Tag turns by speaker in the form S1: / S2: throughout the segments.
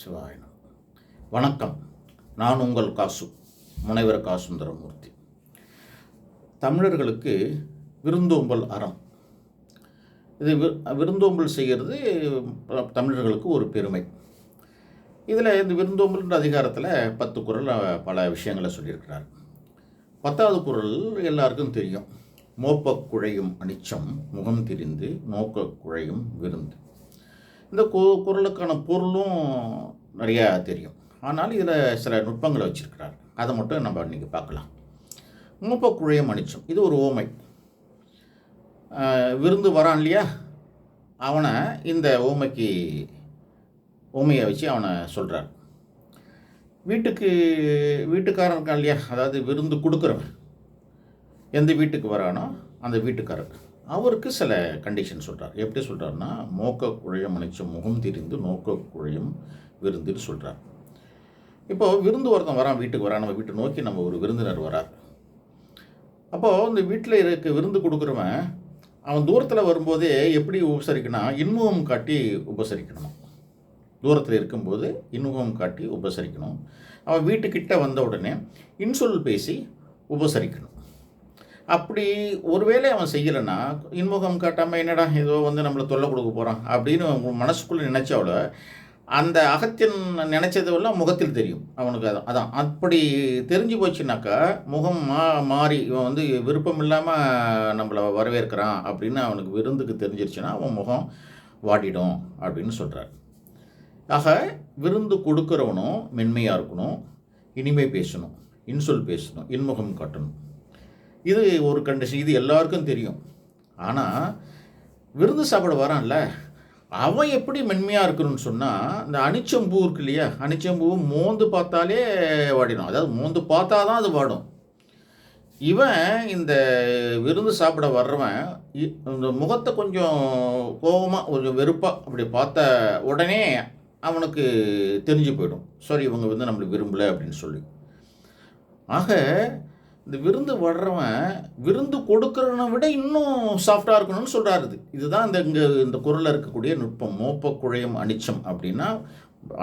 S1: சிவாயனம் வணக்கம். நான் உங்கள் காசு முனைவர் கா சுந்தரமூர்த்தி தமிழர்களுக்கு விருந்தோம்பல் அறம். இது விருந்தோம்பல் செய்கிறது தமிழர்களுக்கு ஒரு பெருமை. இதில் இந்த விருந்தோம்பல்ன்ற அதிகாரத்தில் பத்து குறள் பல விஷயங்களை சொல்லியிருக்கிறார். பத்தாவது குறள் எல்லாருக்கும் தெரியும். மோப்பக் குழையும் அனிச்சம் முகம் திரிந்து நோக்க குழையும் விருந்து. இந்த கு குரலுக்கான பொருளும் நிறையா தெரியும். ஆனால் இதில் சில நுட்பங்களை வச்சுருக்கிறார். அதை மட்டும் நம்ம இன்றைக்கி பார்க்கலாம். மூப்பக்குழைய குழையும் இது ஒரு ஓமை. விருந்து வரான் இல்லையா? அவனை இந்த ஓமைக்கு ஓமையை வச்சு அவனை சொல்கிறார் வீட்டுக்கு வீட்டுக்காரன் இருக்கான் இல்லையா? அதாவது விருந்து கொடுக்குறவன். எந்த வீட்டுக்கு வரானோ அந்த வீட்டுக்காரர் அவருக்கு சில கண்டிஷன் சொல்கிறார் எப்படி சொல்கிறாருன்னா மோக்க குழையம் அணைச்சும் முகம் திரிந்து நோக்க குழையும் விருந்துன்னு சொல்கிறார் இப்போ விருந்து ஒருத்தன் வரான் வீட்டுக்கு வரான் நம்ம வீட்டை நோக்கி நம்ம ஒரு விருந்தினர் வரார். அப்போது இந்த வீட்டில் இருக்க விருந்து கொடுக்குறவன் அவன் தூரத்தில் வரும்போதே எப்படி உபசரிக்கணும் இன்முகம் காட்டி உபசரிக்கணும். தூரத்தில் இருக்கும்போது இன்முகம் காட்டி உபசரிக்கணும். அவன் வீட்டுக்கிட்ட வந்த உடனே இன்சொல் பேசி உபசரிக்கணும். அப்படி ஒருவேளை அவன் செய்யலைன்னா இன்முகம் காட்டாமல் என்னடா ஏதோ வந்து நம்மளை தொல்லை கொடுக்க போகிறான் அப்படின்னு மனசுக்குள்ளே நினச்சாவோட அந்த அகத்தின் நினச்சதெல்லாம் முகத்தில் தெரியும். அவனுக்கு அதான் அதான். அப்படி தெரிஞ்சு போச்சுனாக்கா முகம் மா மாறி இவன் வந்து விருப்பம் இல்லாமல் நம்மளை வரவேற்கிறான் அப்படின்னு அவனுக்கு விருந்துக்கு தெரிஞ்சிருச்சுன்னா அவன் முகம் வாடிடும் அப்படின்னு சொல்கிறார் ஆக விருந்து கொடுக்குறவனும் மென்மையாக இருக்கணும் இனிமை பேசணும் இன்சொல் பேசணும் இன்முகம் காட்டணும். இது ஒரு கண்டிஷன் இது எல்லாருக்கும் தெரியும். ஆனால் விருந்து சாப்பிட வரான்ல அவன் எப்படி மென்மையாக இருக்கணும்னு சொன்னால் இந்த அனிச்சம்பூ இருக்கு இல்லையா? அனிச்சம்பூ மோந்து பார்த்தாலே வாடிடும். அதாவது மோந்து பார்த்தா தான் அது வாடும். இவன் இந்த விருந்து சாப்பிட வர்றவன் இ- இந்த முகத்தை கொஞ்சம் கோபமாக கொஞ்சம் வெறுப்பாக அப்படி பார்த்த உடனே அவனுக்கு தெரிஞ்சு போயிடும். சாரி இவங்க வந்து நம்மளுக்கு விரும்பலை அப்படின்னு சொல்லி. ஆக இந்த விருந்து வர்றவன் விருந்து கொடுக்குறவனை விட இன்னும் சாஃப்டாக இருக்கணும்னு சொல்கிறாரு இது. இதுதான் இந்த இங்கே இந்த குரலில் இருக்கக்கூடிய நுட்பம். மோப்ப குழையும் அனிச்சம் அப்படின்னா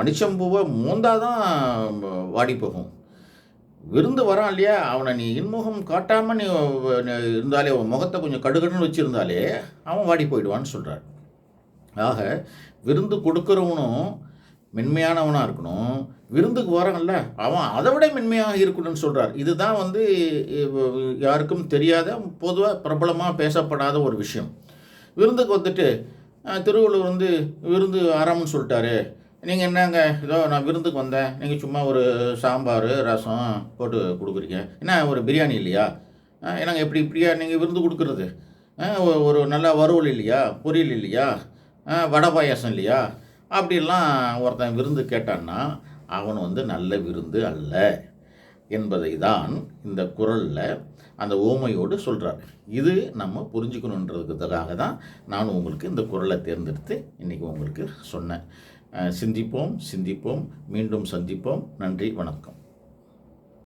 S1: அனிச்சம் பூவை மோந்தாதான் வாடி போகும். விருந்து வரான் இல்லையா? அவனை நீ இன்முகம் காட்டாமல் நீ இருந்தாலே அவன் முகத்தை கொஞ்சம் கடுகடுன்னு வச்சுருந்தாலே அவன் வாடி போயிடுவான்னு சொல்கிறார் ஆக விருந்து கொடுக்குறவனும் மென்மையானவனாக இருக்கணும். விருந்துக்கு வரான்ல அவன் அதை விட மென்மையாக இருக்கணும்னு சொல்கிறார் இதுதான் வந்து யாருக்கும் தெரியாத பொதுவாக பிரபலமாக பேசப்படாத ஒரு விஷயம். விருந்துக்கு வந்துட்டு திருவள்ளுவர் வந்து விருந்து ஆறாம்னு சொல்லிட்டாரு. நீங்கள் என்னங்க? ஏதோ நான் விருந்துக்கு வந்தேன். நீங்கள் சும்மா ஒரு சாம்பார் ரசம் போட்டு கொடுக்குறீங்க. என்ன ஒரு பிரியாணி இல்லையா? என்னங்க எப்படி இப்படியா நீங்கள் விருந்து கொடுக்குறது? ஒரு நல்ல வறுவல் இல்லையா? பொரியல் இல்லையா? வடை பாயாசம் இல்லையா? அப்படிலாம் ஒருத்தன் விருந்து கேட்டான்னா அவன் வந்து நல்ல விருந்து அல்ல என்பதை தான் இந்த குரலில் அந்த ஓமையோடு சொல்கிறார் இது நம்ம புரிஞ்சுக்கணுன்றதுக்காக தான் நான் உங்களுக்கு இந்த குரலை தேர்ந்தெடுத்து இன்றைக்கி உங்களுக்கு சொன்னேன். சிந்திப்போம் சிந்திப்போம் மீண்டும் சந்திப்போம். நன்றி வணக்கம்.